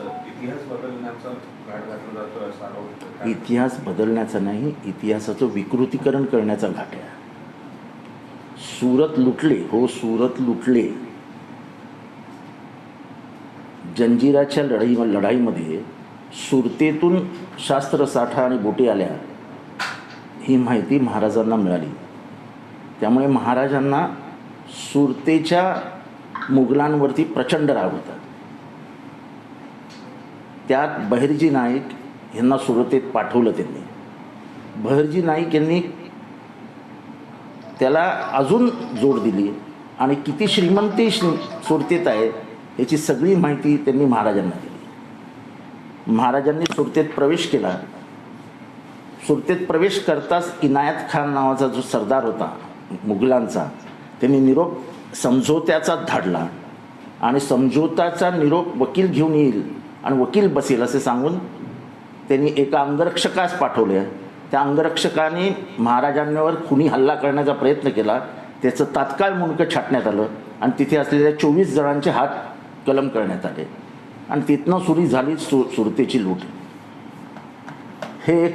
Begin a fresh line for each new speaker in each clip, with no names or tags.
इतिहास बदलण्याचा घाट घातला जातो असा आरोप
इतिहास बदलण्याचा नाही इतिहासाचं विकृतीकरण करण्याचा घाट आहे. सुरत लुटले हो सुरत लुटले. जंजिराच्या लढाई लढाईमध्ये सुरतेतून शास्त्रसाठा आणि बोटी आल्या ही माहिती महाराजांना मिळाली. त्यामुळे महाराजांना सुरतेच्या मुघलांवरती प्रचंड राग होता. त्यात बहिर्जी नाईक यांना सुरतेत पाठवलं त्यांनी. बहिर्जी नाईक यांनी त्याला अजून जोड दिली आणि किती श्रीमंती श्री सुरतेत आहे याची सगळी माहिती त्यांनी महाराजांना दिली. महाराजांनी सुरतेत प्रवेश केला. सुरतेत प्रवेश करताच इनायत खान नावाचा जो सरदार होता मुघलांचा त्यांनी निरोप समझोत्याचा धाडला आणि समझोताचा निरोप वकील घेऊन येईल आणि वकील बसेल असे सांगून त्यांनी एका अंगरक्षकास पाठवले. त्या अंगरक्षकाने महाराजांवर खुनी हल्ला करण्याचा प्रयत्न केला. त्याचं तात्काळ मुंडकं छाटण्यात आलं आणि तिथे असलेल्या चोवीस जणांचे हात कलम करण्यात आले. आणि तिथनं सुरू झाली सु सुरतेची लूट. हे एक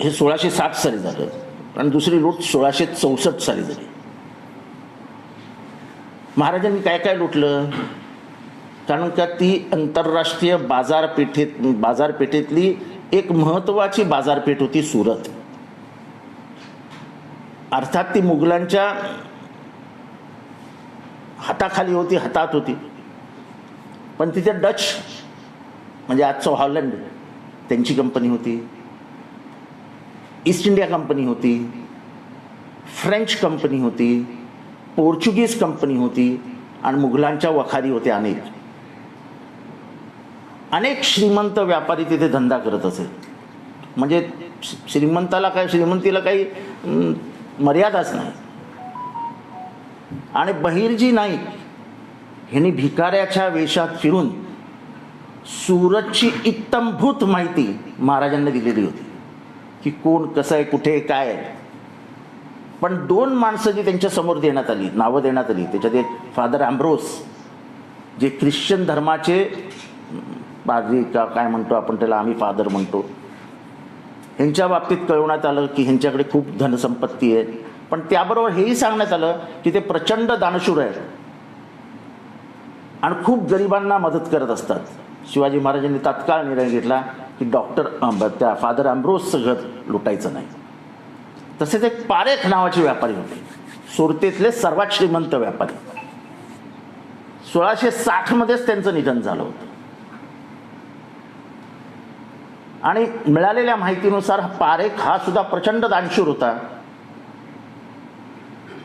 हे सोळाशे साठ साली झालं आणि दुसरी लूट सोळाशे चौसष्ट साली झाली. महाराजांनी काय काय लुटलं? कारण का ती आंतरराष्ट्रीय बाजारपेठेत बाजारपेठेतली एक महत्त्वाची बाजारपेठ होती सुरत. अर्थात ती मुघलांच्या हाताखाली होती हातात होती. पण तिथे डच म्हणजे आजचं हॉलंड त्यांची कंपनी होती. ईस्ट इंडिया कंपनी होती. फ्रेंच कंपनी होती. पोर्चुगीज कंपनी होती. आणि मुघलांच्या वखारी होत्या अनेक. अनेक श्रीमंत व्यापारी तिथे धंदा करत असे. म्हणजे श्रीमंताला काय श्रीमंतीला काही मर्यादाच नाही. आणि बहिर्जी नाईक ह्यांनी भिकाऱ्याच्या वेशात फिरून सुरतची इत्तमभूत माहिती महाराजांना दिलेली होती. की कोण कसं आहे कुठे आहे, काय आहे. पण दोन माणसं जी त्यांच्यासमोर देण्यात आली नावं देण्यात आली त्याच्यात एक फादर अँब्रोस जे ख्रिश्चन धर्माचे बाजी का काय म्हणतो आपण त्याला आम्ही फादर म्हणतो. ह्यांच्या बाबतीत कळवण्यात आलं की ह्यांच्याकडे खूप धनसंपत्ती आहे. पण त्याबरोबर हेही सांगण्यात आलं की ते प्रचंड दानशूर आहेत. आणि खूप गरिबांना मदत करत असतात. शिवाजी महाराजांनी तात्काळ निर्णय घेतला की डॉक्टर त्या फादर अँब्रोसचं घर लुटायचं नाही. तसेच एक पारेख नावाचे व्यापारी होते. सुरतेतले सर्वात श्रीमंत व्यापारी. सोळाशे साठमध्येच त्यांचं निधन झालं होतं. आणि मिळालेल्या माहितीनुसार पारेख हा सुद्धा प्रचंड दानशूर होता.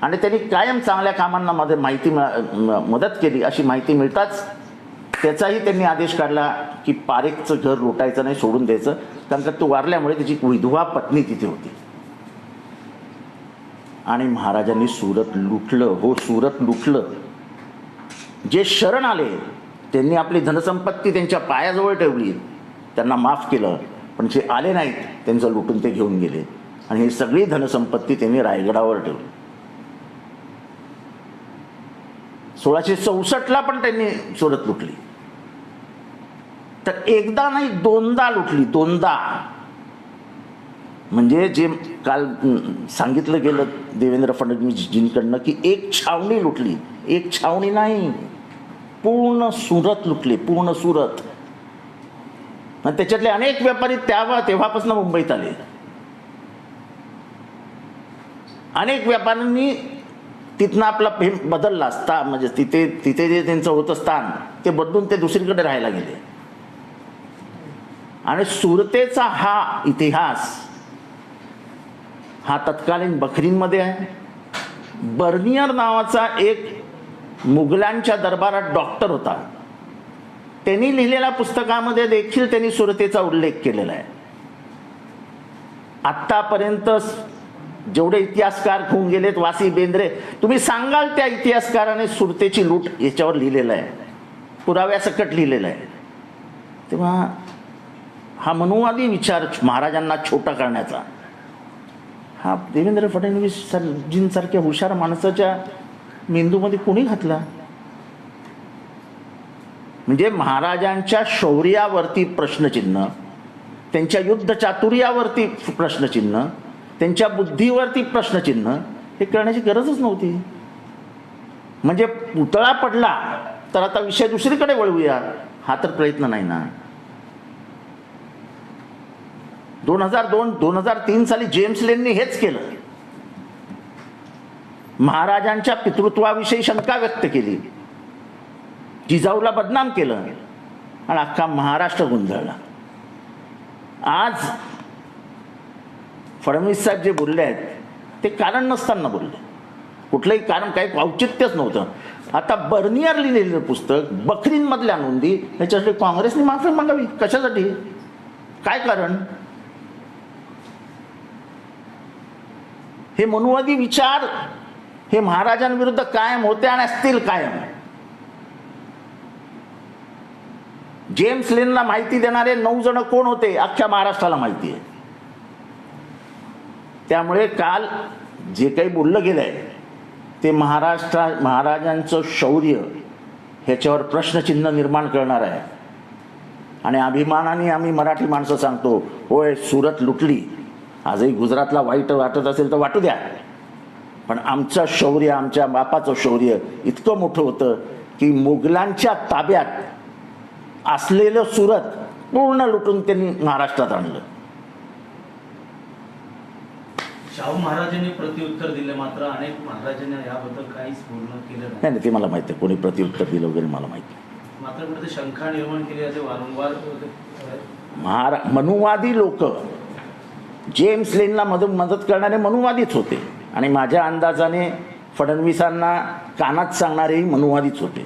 आणि त्यांनी कायम चांगल्या कामांना मध्ये माहिती म- मदत केली. अशी माहिती मिळताच त्याचाही त्यांनी आदेश काढला की पारेखचं घर लुटायचं नाही सोडून द्यायचं. कारण का तो वारल्यामुळे त्याची विधवा पत्नी तिथे होती. आणि महाराजांनी सुरत लुटलं. हो सुरत लुटलं. जे शरण आले त्यांनी आपली धनसंपत्ती त्यांच्या पायाजवळ ठेवली. त्यांना माफ केलं पण जे आले नाहीत त्यांचं लुटून ते घेऊन गेले. आणि ही सगळी धनसंपत्ती त्यांनी रायगडावर ठेवली. सोळाशे चौसष्टला पण त्यांनी सुरत लुटली. तर एकदा नाही दोनदा लुटली दोनदा. म्हणजे जे काल सांगितलं गेलं देवेंद्र फडणवीसजींकडनं की एक छावणी लुटली. एक छावणी नाही पूर्ण सुरत लुटली पूर्ण सुरत. आणि त्याच्यातले अनेक व्यापारी तेव्हा तेव्हापासून मुंबईत आले. अनेक व्यापाऱ्यांनी तिथनं आपला हे बदलला असता म्हणजे तिथे तिथे जे त्यांचं होतं स्थान ते बदलून ते दुसरीकडे राहायला गेले. आणि सुरतेचा हा इतिहास हा तत्कालीन बखरींमध्ये आहे. बर्नियर नावाचा एक मुघलांच्या दरबारात डॉक्टर होता. त्यांनी लिहिलेल्या पुस्तकामध्ये देखील त्यांनी सुरतेचा उल्लेख केलेला आहे. आत्तापर्यंत जेवढे इतिहासकार होऊन गेलेत वासी बेंद्रे तुम्ही सांगाल त्या इतिहासकाराने सुरतेची लूट याच्यावर लिहिलेलं आहे. पुराव्यासकट लिहिलेलं आहे. तेव्हा हा मनुवादी विचार महाराजांना छोटा करण्याचा हा देवेंद्र फडणवीस सरजींसारख्या हुशार माणसाच्या मेंदूमध्ये कोणी घातला? म्हणजे महाराजांच्या शौर्यावरती प्रश्नचिन्ह त्यांच्या युद्ध चातुर्यावरती प्रश्नचिन्ह त्यांच्या बुद्धीवरती प्रश्नचिन्ह हे करण्याची गरजच नव्हती. म्हणजे पुतळा पडला तर आता विषय दुसरीकडे वळवूया. हा तर प्रयत्न नाही ना. दोन हजार दोन दोन हजार तीन साली जेम्स लेननी हेच केलं. महाराजांच्या पितृत्वाविषयी शंका व्यक्त केली. जिजाऊला बदनाम केलं आणि अख्खा महाराष्ट्र गुंजळला. आज फडणवीस साहेब जे बोलले आहेत ते कारण नसताना बोलले. कुठलंही कारण काही औचित्यच नव्हतं. आता बर्नियर लिहिलेलं पुस्तक बकरींमधल्या नोंदी ह्याच्यासाठी काँग्रेसने माफी मागावी. कशासाठी? काय कारण? हे मनुवादी विचार हे महाराजांविरुद्ध कायम होते आणि असतील कायम. जेम्स लेनला माहिती देणारे नऊ जण कोण होते? अख्ख्या महाराष्ट्राला माहिती आहे. त्यामुळे काल जे काही बोललं गेलंय ते महाराष्ट्रा महाराजांचं शौर्य ह्याच्यावर प्रश्नचिन्ह निर्माण करणार आहे. आणि अभिमानाने आम्ही मराठी माणसं सांगतो होय सुरत लुटली. आजही गुजरातला वाईट वाटत असेल तर वाटू द्या. पण आमचं शौर्य आमच्या बापाचं शौर्य इतकं मोठं होतं की मुघलांच्या ताब्यात असलेलं सुरत पूर्ण लुटून त्यांनी महाराष्ट्रात आणलं.
शाहू महाराजांनी प्रत्युत्तर दिले मात्र अनेक महाराजांनी याबद्दल काहीच बोलणं केलं नाही.
नाही ते मला माहिती आहे कोणी प्रत्युत्तर दिलं वगैरे मला माहिती आहे.
मात्र कुठे शंका निर्माण केली जाते वारंवार
महारा मनुवादी लोक जेम्स लेनला मदत मदत करणारे मनुवादीच होते. आणि माझ्या अंदाजाने फडणवीसांना कानात सांगणारेही मनुवादीच होते.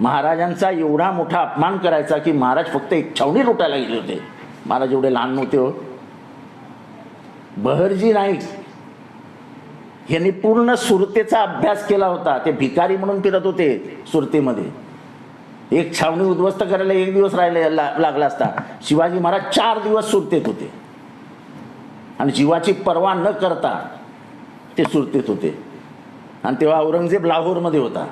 महाराजांचा एवढा मोठा अपमान करायचा की महाराज फक्त एक छावणी लुटायला गेले होते. महाराज एवढे लहान नव्हते हो. बहरजी नाईक यांनी पूर्ण सुरतेचा अभ्यास केला होता. ते भिकारी म्हणून फिरत होते सुरतेमध्ये. एक छावणी उद्ध्वस्त करायला एक दिवस राहिले लागला असता. शिवाजी महाराज चार दिवस सुरतेत होते. आणि जीवाची पर्वा न करता ते सुरतेत होते. आणि तेव्हा औरंगजेब लाहोरमध्ये होता.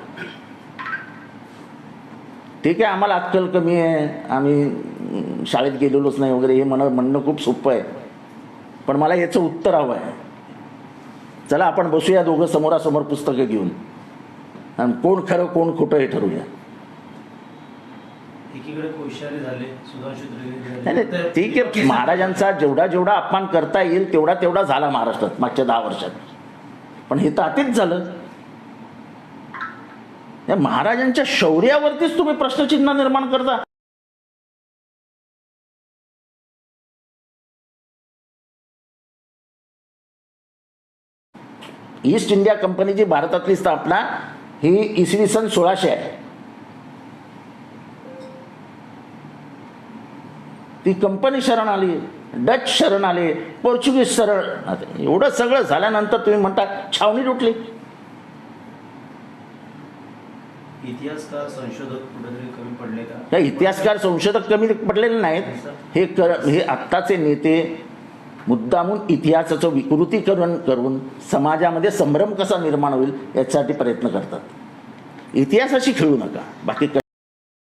ठीक आहे आम्हाला अक्कल कमी आहे. आम्ही शाळेत गेलेलोच नाही वगैरे हे म्हणणं म्हणणं खूप सोपं आहे. पण मला याचं उत्तर हवं आहे. चला आपण बसूया दोघं समोरासमोर पुस्तकं घेऊन. आणि कोण खरं कोण खोटं हे ठरवूया. नाही ठीक आहे. महाराजांचा जेवढा जेवढा अपमान करता येईल तेवढा तेवढा झाला महाराष्ट्रात मागच्या दहा वर्षात. पण हे तर अतिच झालं. या महाराजांच्या शौर्यावरतीच तुम्ही प्रश्नचिन्ह निर्माण करता. ईस्ट इंडिया कंपनीची भारतातली स्थापना ही इसवी सन सोळाशे आहे. ती कंपनी शरण आली डच शरण आले पोर्चुगीज शरण एवढं सगळं झाल्यानंतर तुम्ही म्हणता छावणी लुटली.
इतिहासकार संशोधक कुठेतरी कमी पडले का?
या इतिहासकार संशोधक कमी पडलेले नाहीत. हे कर हे आत्ताचे नेते मुद्दामून इतिहासाचं विकृतीकरण करून समाजामध्ये संभ्रम कसा निर्माण होईल याच्यासाठी प्रयत्न करतात. इतिहासाशी खेळू नका. बाकी